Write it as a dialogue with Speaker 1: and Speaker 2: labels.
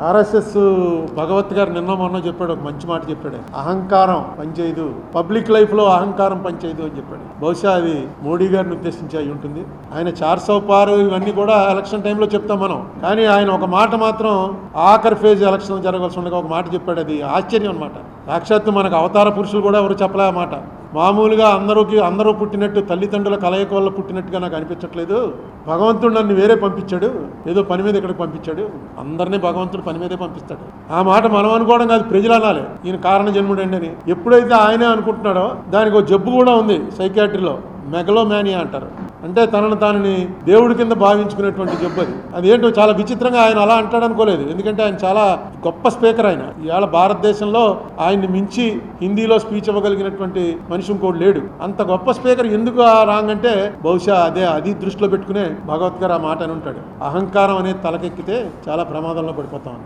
Speaker 1: RSS భగవత్ గారు నిన్న మొన్న చెప్పాడు ఒక మంచి మాట చెప్పాడు. అహంకారం పనిచేయదు. పబ్లిక్ లైఫ్లో అహంకారం పనిచేయదు అని చెప్పాడు. బహుశా అది మోడీ గారిని ఉద్దేశించి అయి ఉంటుంది. ఆయన చార్ సౌపారు ఇవన్నీ కూడా ఎలక్షన్ టైంలో చెప్తాం మనం. కానీ ఆయన ఒక మాట మాత్రం ఆఖరి ఫేజ్ ఎలక్షన్ జరగాల్సి ఉండగా ఒక మాట చెప్పాడు. అది ఆశ్చర్యం అనమాట సాక్షాత్తు మనకు అవతార పురుషులు కూడా ఎవరు చెప్పలే మాట. మామూలుగా అందరూకి అందరూ పుట్టినట్టు తల్లిదండ్రుల కలయిక వల్ల పుట్టినట్టుగా నాకు అనిపించట్లేదు. భగవంతుడు నన్ను వేరే పంపించాడు. ఏదో పని మీద ఇక్కడికి పంపించాడు. అందరినీ భగవంతుడు పని మీదే పంపిస్తాడు. ఆ మాట మనం అనుకోవడం కాదు ప్రజలు అనాలి. ఈయన కారణ జన్ముడండి అని. ఎప్పుడైతే ఆయనే అనుకుంటున్నాడో దానికి ఒక జబ్బు కూడా ఉంది సైకాట్రీలో మెగలోమానియా అంటారు. అంటే తనను తానని దేవుడి కింద భావించుకునేటువంటి జబ్బు అది. ఏంటో చాలా విచిత్రంగా ఆయన అలా అంటాడు అనుకోలేదు. ఎందుకంటే ఆయన చాలా గొప్ప స్పీకర్ ఆయన. ఇవాళ భారతదేశంలో ఆయన్ని మించి హిందీలో స్పీచ్ ఇవ్వగలిగినటువంటి మనిషి ఇంకోటి లేడు. అంత గొప్ప స్పీకర్ ఎందుకు ఆ రాంగ్ అంటే బహుశా అదే అది దృష్టిలో పెట్టుకునే భగవత్ గారు ఆ మాట అని ఉంటాడు. అహంకారం అనేది తలకెక్కితే చాలా ప్రమాదంలో పడిపోతాం.